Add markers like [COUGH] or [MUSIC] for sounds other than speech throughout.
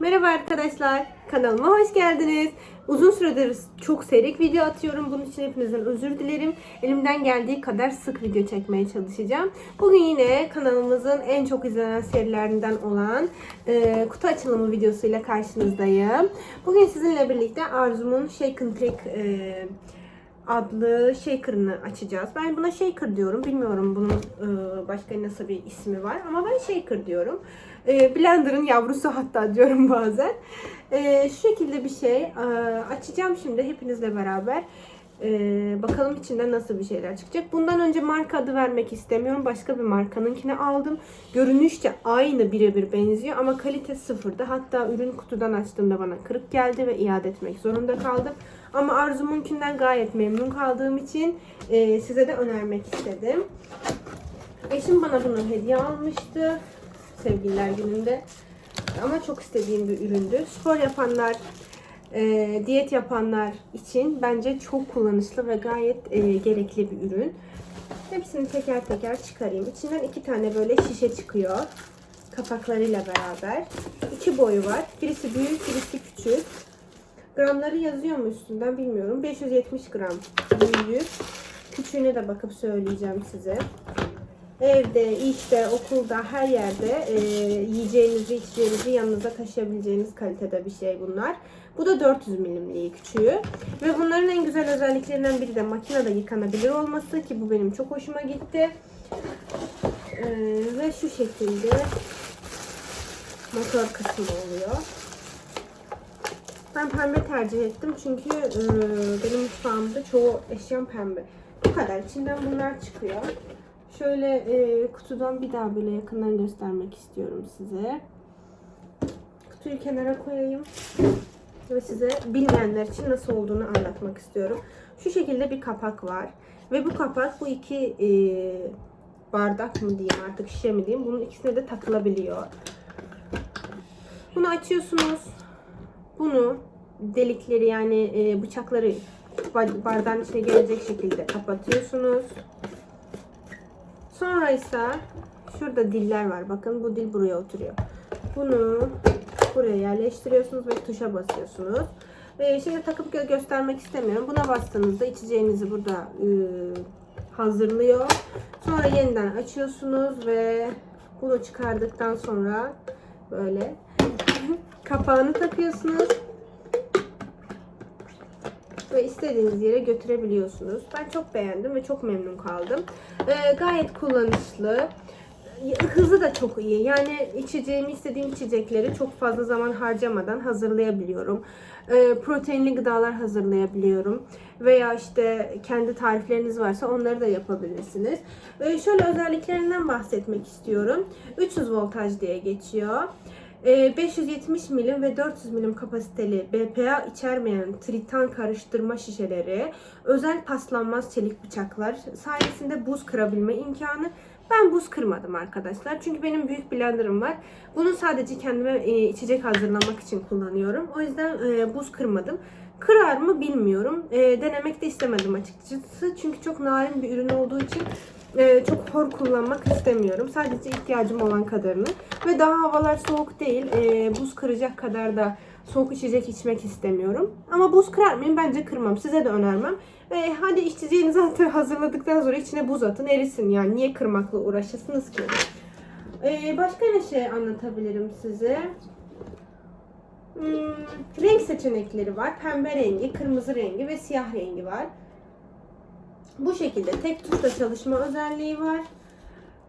Merhaba arkadaşlar, kanalıma hoş geldiniz. Uzun süredir çok seyrek video atıyorum. Bunun için hepinizden özür dilerim. Elimden geldiği kadar sık video çekmeye çalışacağım. Bugün yine kanalımızın en çok izlenen serilerinden olan e, kutu açılımı videosuyla karşınızdayım. Bugün sizinle birlikte Arzum'un Shake and Take e, adlı shaker'ını açacağız. Ben buna shaker diyorum. Bilmiyorum bunun e, başka nasıl bir ismi var ama ben shaker diyorum. E, Blender'ın yavrusu hatta diyorum bazen. E, şu şekilde bir şey. Açacağım şimdi hepinizle beraber. E, bakalım içinden nasıl bir şeyler çıkacak. Bundan önce marka adı vermek istemiyorum. Başka bir markanınkini aldım. Görünüşçe aynı birebir benziyor ama kalite sıfırdı. Hatta ürün kutudan açtığımda bana kırık geldi ve iade etmek zorunda kaldım. Ama Arzum'unkinden gayet memnun kaldığım için e, size de önermek istedim. Eşim bana bunu hediye almıştı sevgililer gününde. Ama çok istediğim bir üründü. Spor yapanlar, e, diyet yapanlar için bence çok kullanışlı ve gayet e, gerekli bir ürün. Hepsini teker teker çıkarayım. İçinden iki tane böyle şişe çıkıyor. Kapaklarıyla beraber. İki boyu var. Birisi büyük, birisi küçük. Gramları yazıyor mu üstünden bilmiyorum. 570 gram büyüğü. Küçüğüne de bakıp söyleyeceğim size. Evde, işte, okulda, her yerde e, yiyeceğinizi, içeceğinizi yanınıza taşıyabileceğiniz kalitede bir şey bunlar. Bu da 400 milimliği küçüğü. Ve bunların en güzel özelliklerinden biri de makinede yıkanabilir olması ki bu benim çok hoşuma gitti. E, ve şu şekilde motor kısmı oluyor. Ben pembe tercih ettim çünkü e, benim mutfağımda çoğu eşyam pembe. Bu kadar. İçinden bunlar çıkıyor. Şöyle e, kutudan bir daha böyle yakından göstermek istiyorum size. Kutuyu kenara koyayım. Ve size bilmeyenler için nasıl olduğunu anlatmak istiyorum. Şu şekilde bir kapak var. Ve bu kapak bu iki e, bardak mı diyeyim artık şişe mi diyeyim. Bunun ikisine de takılabiliyor. Bunu açıyorsunuz. Bunu delikleri yani e, bıçakları bardağın içine gelecek şekilde kapatıyorsunuz. Sonra ise şurada diller var. Bakın bu dil buraya oturuyor. Bunu buraya yerleştiriyorsunuz ve tuşa basıyorsunuz. Ve şimdi takıp gö- göstermek istemiyorum. Buna bastığınızda içeceğinizi burada e, hazırlıyor. Sonra yeniden açıyorsunuz ve bunu çıkardıktan sonra böyle [LAUGHS] kapağını takıyorsunuz ve istediğiniz yere götürebiliyorsunuz. Ben çok beğendim ve çok memnun kaldım. Ee, gayet kullanışlı. Hızı da çok iyi. Yani içeceğimi istediğim içecekleri çok fazla zaman harcamadan hazırlayabiliyorum. Ee, proteinli gıdalar hazırlayabiliyorum. Veya işte kendi tarifleriniz varsa onları da yapabilirsiniz. Ee, şöyle özelliklerinden bahsetmek istiyorum. 300 voltaj diye geçiyor. Ee, 570 milim ve 400 milim kapasiteli BPA içermeyen tritan karıştırma şişeleri, özel paslanmaz çelik bıçaklar sayesinde buz kırabilme imkanı. Ben buz kırmadım arkadaşlar. Çünkü benim büyük blenderım var. Bunu sadece kendime e, içecek hazırlamak için kullanıyorum. O yüzden e, buz kırmadım. Kırar mı bilmiyorum. E, denemek de istemedim açıkçası. Çünkü çok narin bir ürün olduğu için e, çok hor kullanmak istemiyorum. Sadece ihtiyacım olan kadarını. Ve daha havalar soğuk değil. E, buz kıracak kadar da soğuk içecek içmek istemiyorum. Ama buz kırar mıyım? Bence kırmam. Size de önermem. E, hadi içeceğinizi [LAUGHS] hazırladıktan sonra içine buz atın erisin. Yani niye kırmakla uğraşasınız ki? E, başka ne şey anlatabilirim size? Hmm, renk seçenekleri var. Pembe rengi, kırmızı rengi ve siyah rengi var. Bu şekilde tek tuşla çalışma özelliği var.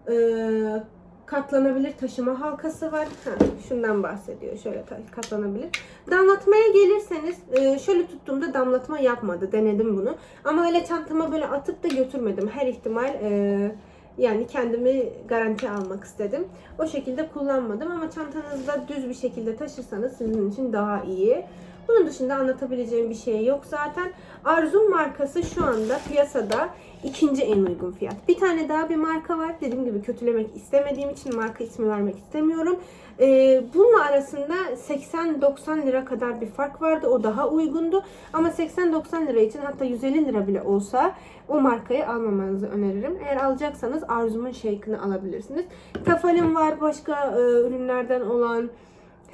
Ee, katlanabilir taşıma halkası var. Ha, şundan bahsediyor. Şöyle katlanabilir. Damlatmaya gelirseniz e, şöyle tuttuğumda damlatma yapmadı. Denedim bunu. Ama öyle çantama böyle atıp da götürmedim. Her ihtimal e, yani kendimi garanti almak istedim. O şekilde kullanmadım ama çantanızda düz bir şekilde taşırsanız sizin için daha iyi. Bunun dışında anlatabileceğim bir şey yok zaten. Arzum markası şu anda piyasada ikinci en uygun fiyat. Bir tane daha bir marka var. Dediğim gibi kötülemek istemediğim için marka ismi vermek istemiyorum. Ee, bununla arasında 80-90 lira kadar bir fark vardı. O daha uygundu. Ama 80-90 lira için hatta 150 lira bile olsa o markayı almamanızı öneririm. Eğer alacaksanız Arzum'un Shake'ını alabilirsiniz. Tafal'in var başka e, ürünlerden olan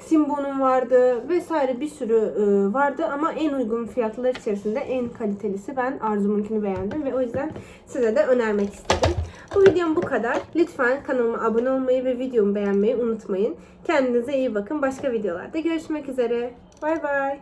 Simbo'nun vardı vesaire bir sürü e, vardı ama en uygun fiyatlar içerisinde en kalitelisi ben Arzum'unkini beğendim ve o yüzden size de önermek istedim. Bu videom bu kadar. Lütfen kanalıma abone olmayı ve videomu beğenmeyi unutmayın. Kendinize iyi bakın. Başka videolarda görüşmek üzere. Bay bay.